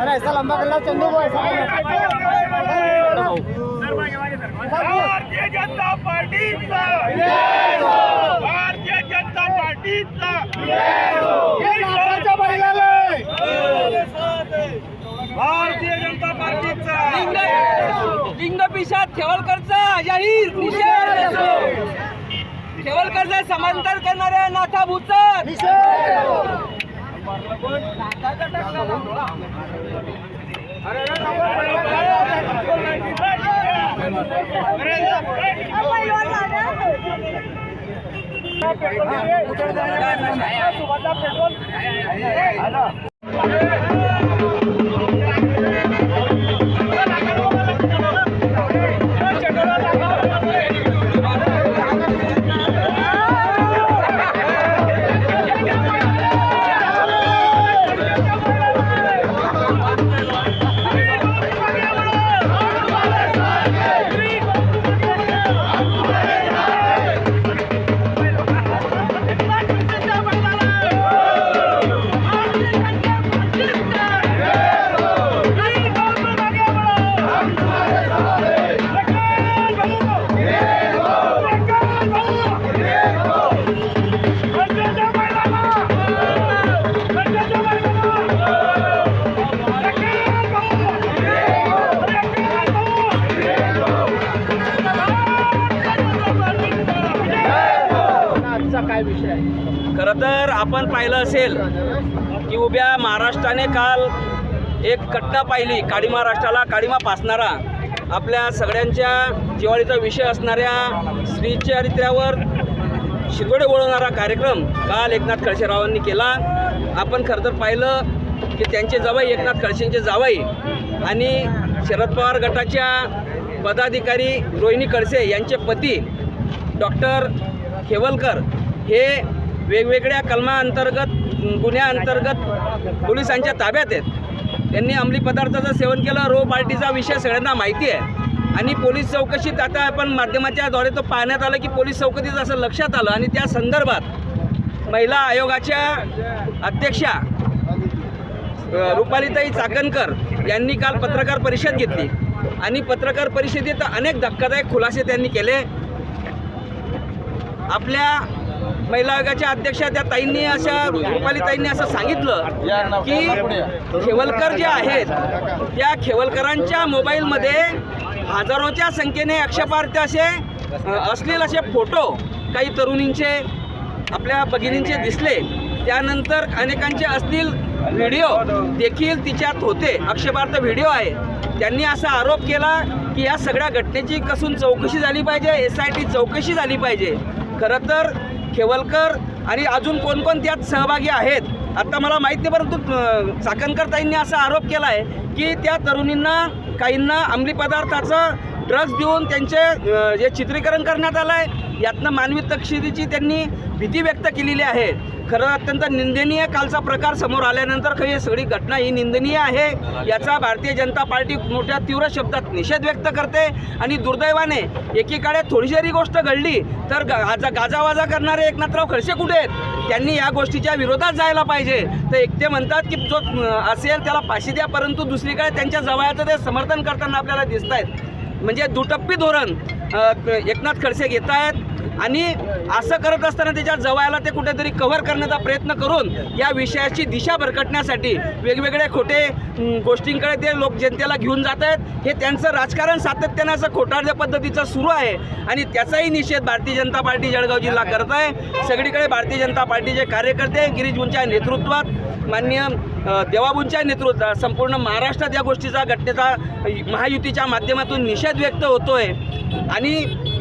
अरे ऐसा लंबा करना चंदू को ऐसा भारतीय जनता पार्टीचा भारतीय जनता पार्टीचा भारतीय जनता पार्टीचा लिंगपिशात जाहीर निषेध खेवलकरचा समांतर करणाऱ्या नाथा भूचर पेट्रोल आपण पाहिलं असेल की उभ्या महाराष्ट्राने काल एक कट्टा पाहिली काळी महाराष्ट्राला काळीमा पासणारा आपल्या सगळ्यांच्या जिवाळीचा विषय असणाऱ्या श्रीचरित्र्यावर शिरगोडे वळवणारा कार्यक्रम काल एकनाथ खडसेरावांनी केला. आपण खरं तर पाहिलं की त्यांचे जवाई एकनाथ खडसेंचे जावई आणि शरद पवार गटाच्या पदाधिकारी रोहिणी खडसे यांचे पती डॉक्टर खेवलकर हे वेगवेगळ्या कलमाअंतर्गत गुन्ह्याअंतर्गत पोलिसांच्या ताब्यात आहेत. त्यांनी अंमली पदार्थाचं सेवन केलं रो पार्टीचा विषय सगळ्यांना माहिती आहे. आणि पोलीस चौकशीत आता आपण माध्यमाच्या द्वारे तो पाहण्यात आलं की पोलीस चौकशीत असं लक्षात आलं आणि त्या संदर्भात महिला आयोगाच्या अध्यक्षा रुपालीताई चाकणकर यांनी काल पत्रकार परिषद घेतली. आणि पत्रकार परिषदेत अनेक धक्कादायक खुलासे त्यांनी केले. आपल्या महिला आयोगाच्या अध्यक्षा त्या ताईंनी अशा रुपाली ताईंनी असं सांगितलं की खेवलकर जे आहेत त्या खेवलकरांच्या मोबाईलमध्ये हजारोच्या संख्येने आक्षेपार्थ असे अ, अश्लील असे फोटो काही तरुणींचे आपल्या भगिनींचे दिसले. त्यानंतर अनेकांचे असतील व्हिडिओ देखील तिच्यात होते. आक्षेपार्थ व्हिडिओ आहे. त्यांनी असा आरोप केला की या सगळ्या घटनेची कसून चौकशी झाली पाहिजे एस आय टी चौकशी झाली पाहिजे. खरं तर खेवलकर आणि अजून कोणकोण त्यात सहभागी आहेत? आत्ता मला माहीत नाही परंतु अं, चाकणकर ताईंनी असा आरोप केला आहे की त्या तरुणींना काहींना अंमली पदार्थाचं ड्रग्ज देऊन त्यांचे जे चित्रीकरण करण्यात आलं आहे यातनं मानवी तक्षिरीची त्यांनी भीती व्यक्त केलेली आहे. खरं अत्यंत निंदनीय कालचा प्रकार समोर आल्यानंतर खरी सगळी घटना ही निंदनीय आहे. याचा भारतीय जनता पार्टी मोठ्या तीव्र शब्दात निषेध व्यक्त करते आणि दुर्दैवाने एकीकडे थोडी जरी गोष्ट घडली तर गा- गाजा गाजावाजा करणारे एकनाथराव खडसे कुठे आहेत? त्यांनी या गोष्टीच्या विरोधात जायला पाहिजे. तर एक ते म्हणतात की जो असेल त्याला फाशी द्या परंतु दुसरीकडे त्यांच्या जवळचं ते समर्थन करताना आपल्याला दिसत आहेत म्हणजे दुटप्पी धोरण एकनाथ खडसे घेत आहेत आणि असं करत असताना त्याच्या जवळला ते कुठेतरी कव्हर करण्याचा प्रयत्न करून या विषयाची दिशा भरकटण्यासाठी वेगवेगळे खोटे गोष्टींकडे ते लोक जनतेला घेऊन जात आहेत. हे त्यांचं राजकारण सातत्यानं असं खोटारड्या पद्धतीचं सुरू आहे. आणि त्याचाही निषेध भारतीय जनता पार्टी जळगाव जिल्हा करत आहे. सगळीकडे भारतीय जनता पार्टीचे कार्यकर्ते गिरीशबुंच्या नेतृत्वात मान्य देवाबुंच्या नेतृत्वात संपूर्ण महाराष्ट्रात या गोष्टीचा घटनेचा महायुतीच्या माध्यमातून निषेध व्यक्त होतोय. आणि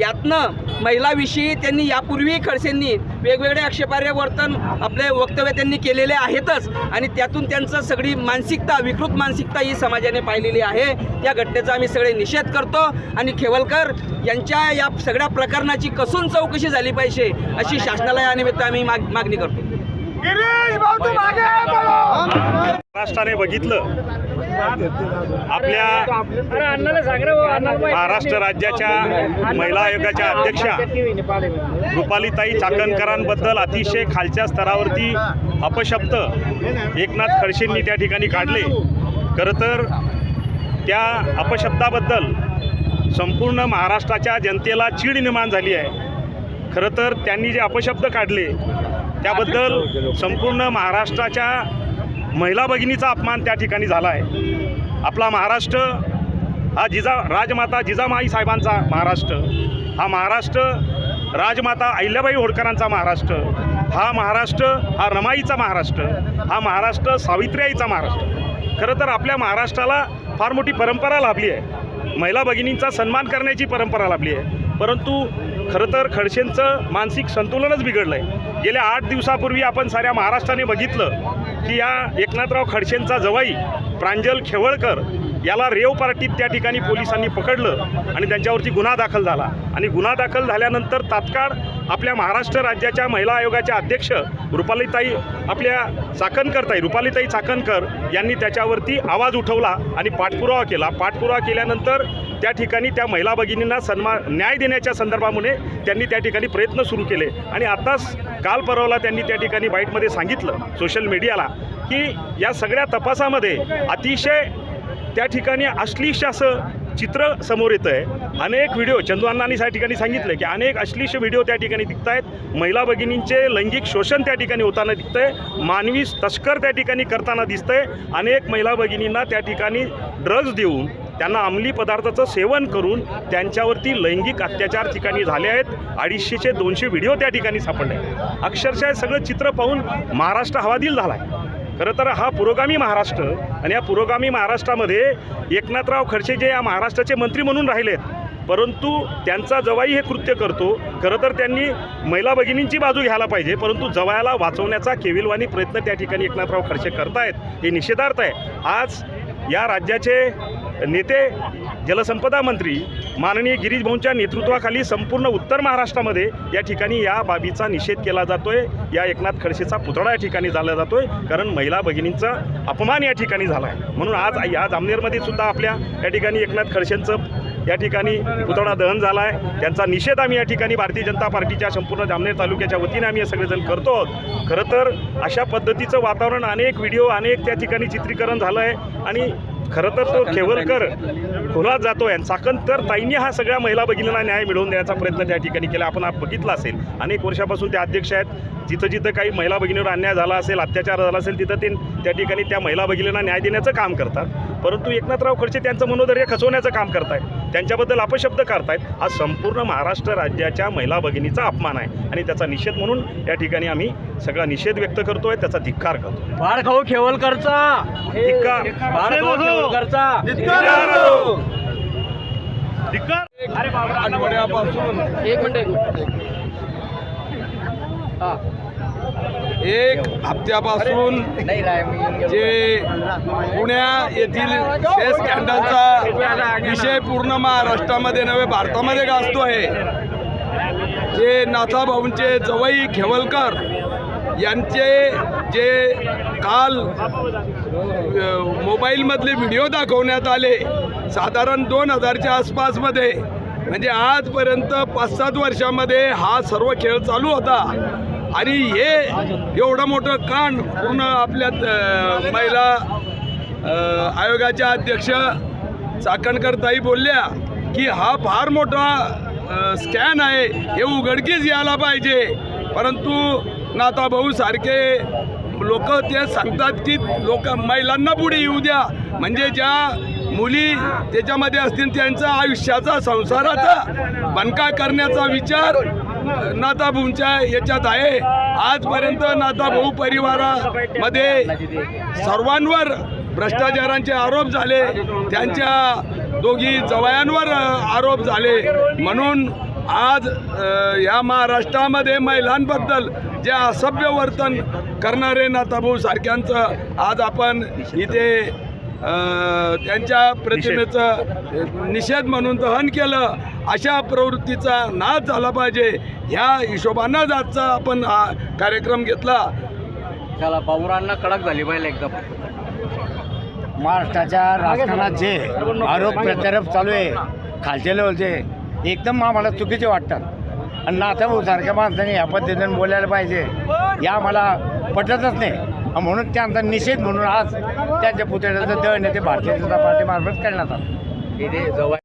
यातनं महिलाविषयी त्यांनी यापूर्वी खडसेंनी वेगवेगळे आक्षेपार्ह वर्तन आपले वक्तव्य त्यांनी केलेले आहेतच. आणि त्यातून त्यांचं सगळी मानसिकता विकृत मानसिकता ही समाजाने पाहिलेली आहे. त्या घटनेचा आम्ही सगळे निषेध करतो. आणि खेवलकर यांच्या या सगळ्या प्रकरणाची कसून चौकशी झाली पाहिजे अशी शासनाला या निमित्त आम्ही माग मागणी करतो. महाराष्ट्राने बघितलं आपल्या महाराष्ट्र राज्याच्या महिला आयोगाच्या अध्यक्षा रुपालीताई चाकणकरांबद्दल अतिशय खालच्या स्तरावरती अपशब्द एकनाथ खडसेंनी त्या ठिकाणी काढले. खरं तर त्या अपशब्दाबद्दल संपूर्ण महाराष्ट्राच्या जनतेला चीड निर्माण झाली आहे. खरं तर त्यांनी जे अपशब्द काढले त्याबद्दल संपूर्ण महाराष्ट्राच्या महिला भगिनीचा अपमान त्या ठिकाणी झाला आहे. आपला महाराष्ट्र हा जिजा राजमाता जिजामाई साहेबांचा महाराष्ट्र हा महाराष्ट्र राजमाता अहिल्याबाई होळकरांचा महाराष्ट्र हा महाराष्ट्र हा रमाईचा महाराष्ट्र हा महाराष्ट्र सावित्रीआईचा महाराष्ट्र. खरं तर आपल्या महाराष्ट्राला फार मोठी परंपरा लाभली आहे. महिला भगिनींचा सन्मान करण्याची परंपरा लाभली आहे. परंतु खरं तर खडसेंचं मानसिक संतुलनच बिघडलं आहे गेल्या आठ दिवसापूर्वी आपण साऱ्या महाराष्ट्राने बघितलं की या एकनाथराव खडसेंचा जवाई प्रांजल खेवळकर याला रेव पार्टीत त्या ठिकाणी पोलिसांनी पकडलं आणि त्यांच्यावरती गुन्हा दाखल झाला. आणि गुन्हा दाखल झाल्यानंतर तात्काळ आपल्या महाराष्ट्र राज्याच्या महिला आयोगाच्या अध्यक्ष रुपालीताई आपल्या चाकणकरताई रुपालीताई चाकणकर यांनी त्याच्यावरती आवाज उठवला आणि पाठपुरावा केला. पाठपुरावा केल्यानंतर त्या ठिकाणी त्या महिला भगिनींना सन्मान न्याय देण्याच्या संदर्भामुळे त्यांनी त्या ठिकाणी प्रयत्न सुरू केले. आणि आताच काल परवाला त्यांनी त्या ठिकाणी बाईटमध्ये सांगितलं सोशल मीडियाला की या सगळ्या तपासामध्ये अतिशय त्या ठिकाणी अश्लीष असं चित्र समोर येतं आहे अनेक व्हिडिओ चंदुअण्णांनी या ठिकाणी सांगितलं की अनेक अश्लीष व्हिडिओ त्या ठिकाणी दिसत आहेत महिला भगिनींचे लैंगिक शोषण त्या ठिकाणी होताना दिसतं आहे मानवी तस्कर त्या ठिकाणी करताना दिसतं आहे अनेक महिला भगिनींना त्या ठिकाणी ड्रग्ज देऊन त्यांना अंमली पदार्थाचं सेवन करून त्यांच्यावरती लैंगिक अत्याचार ठिकाणी झाले आहेत. अडीचशेचे दोनशे व्हिडिओ त्या ठिकाणी सापडले आहेत. अक्षरशः सगळं चित्र पाहून महाराष्ट्र हवादिल झाला आहे खरं तर हा पुरोगामी महाराष्ट्र आणि या पुरोगामी महाराष्ट्रामध्ये एकनाथराव खडसे जे या महाराष्ट्राचे मंत्री म्हणून राहिले आहेत परंतु त्यांचा जवाई हे कृत्य करतो. खरं तर त्यांनी महिला भगिनींची बाजू घ्यायला पाहिजे परंतु जवायाला वाचवण्याचा केविलवाणी प्रयत्न त्या ठिकाणी एकनाथराव खडसे करतायत हे निषेधार्थ आहे. आज या राज्याचे नेते जलसंपदा मंत्री माननीय गिरीश भाऊंच्या नेतृत्वाखाली संपूर्ण उत्तर महाराष्ट्रामध्ये या ठिकाणी या बाबीचा निषेध केला जातो आहे या एकनाथ खडसेचा पुतळा या ठिकाणी झाला जातो आहे कारण महिला भगिनींचा अपमान या ठिकाणी झाला आहे म्हणून आज या जामनेरमध्ये सुद्धा आपल्या या ठिकाणी एकनाथ खडसेंचं या ठिकाणी पुतळा दहन झाला आहे त्यांचा निषेध आम्ही या ठिकाणी भारतीय जनता पार्टीच्या संपूर्ण जामनेर तालुक्याच्या वतीने आम्ही हे सगळेजण करतो आहोत. खरं तर अशा पद्धतीचं वातावरण अनेक व्हिडिओ अनेक त्या ठिकाणी चित्रीकरण झालं आहे आणि खरं तर तो खेवलकर खोलात जातोय आणि चाकणकर ताईंनी हा सगळ्या महिला भगिनींना न्याय मिळवून देण्याचा प्रयत्न त्या ठिकाणी केला. आपण आप बघितला असेल. अनेक वर्षापासून ते अध्यक्ष आहेत. जिथं जिथं काही महिला भगिनीवर अन्याय झाला असेल अत्याचार झाला असेल तिथं ते त्या ठिकाणी त्या महिला भगिनींना न्याय देण्याचं काम करतात. परंतु एकनाथराव खडसे त्यांचं मनोधैर्य खचवण्याचं काम करतायत. त्यांच्याबद्दल अपशब्द करतायत हा संपूर्ण महाराष्ट्र राज्याच्या महिला भगिनीचा अपमान आहे. आणि त्याचा निषेध म्हणून या ठिकाणी आम्ही सगळा निषेध व्यक्त करतोय त्याचा धिक्कार करतो बाळ खाऊ खेवलकरचा. धिक्कार. बाळ खाऊ खेवलकरचा. आठवड्यापासून एक मिनिट एक मिनिट एक हप्त्यापासून जे पुण्या येथील सेस कॅन्डलचा विषय पूर्ण महाराष्ट्रामध्ये नव्हे भारतामध्ये गाजतो आहे. जे नाथाभाऊंचे जवई खेवलकर यांचे जे काल मोबाईलमधले व्हिडिओ दाखवण्यात आले साधारण दोन हजारच्या आसपासमध्ये. म्हणजे आजपर्यंत पाच सात वर्षामध्ये हा सर्व खेळ चालू होता. आणि हे एवढं मोठं कांड पूर्ण आपल्या महिला आयोगाच्या अध्यक्ष चाकणकर ताई बोलल्या की हा फार मोठा स्कॅन आहे हे उघडकीस यायला पाहिजे. परंतु नाताभाऊ सारखे लोक ते सांगतात की लोक महिलांना पुढे येऊ द्या. म्हणजे ज्या मुली त्याच्यामध्ये असतील त्यांचा आयुष्याचा संसाराचा बणका करण्याचा विचार नाताभाऊंच्या याच्यात आहे. आजपर्यंत नाताभाऊ परिवारामध्ये सर्वांवर भ्रष्टाचारांचे आरोप झाले. त्यांच्या दोघी जवयांवर आरोप झाले. म्हणून आज या महाराष्ट्रामध्ये महिलांबद्दल जे असभ्य वर्तन करणारे नाताभाऊ सारख्यांचं आज आपण इथे त्यांच्या प्रतिमेचं निषेध म्हणून दहन केलं. अशा प्रवृत्तीचा नाश झाला पाहिजे. ह्या हिशोबानं आजचा आपण हा कार्यक्रम घेतला. त्याला बाबुरांना कडक झाली पाहिजे एकदम. महाराष्ट्राच्या राजकारणात जे आरोप प्रत्यारोप चालू आहे खालच्या लेवलचे एकदम आम्हाला चुकीचे वाटतात. आणि नाथाभाऊ सारख्या माणसाने ह्या पद्धतीने बोलायला पाहिजे. या आम्हाला पटतच नाही. म्हणून त्यांचा निषेध म्हणून आज त्यांच्या पुतळ्याचं दहन आहे ते भारतीय जनता पार्टीमार्फत करण्यात आलं. जवळ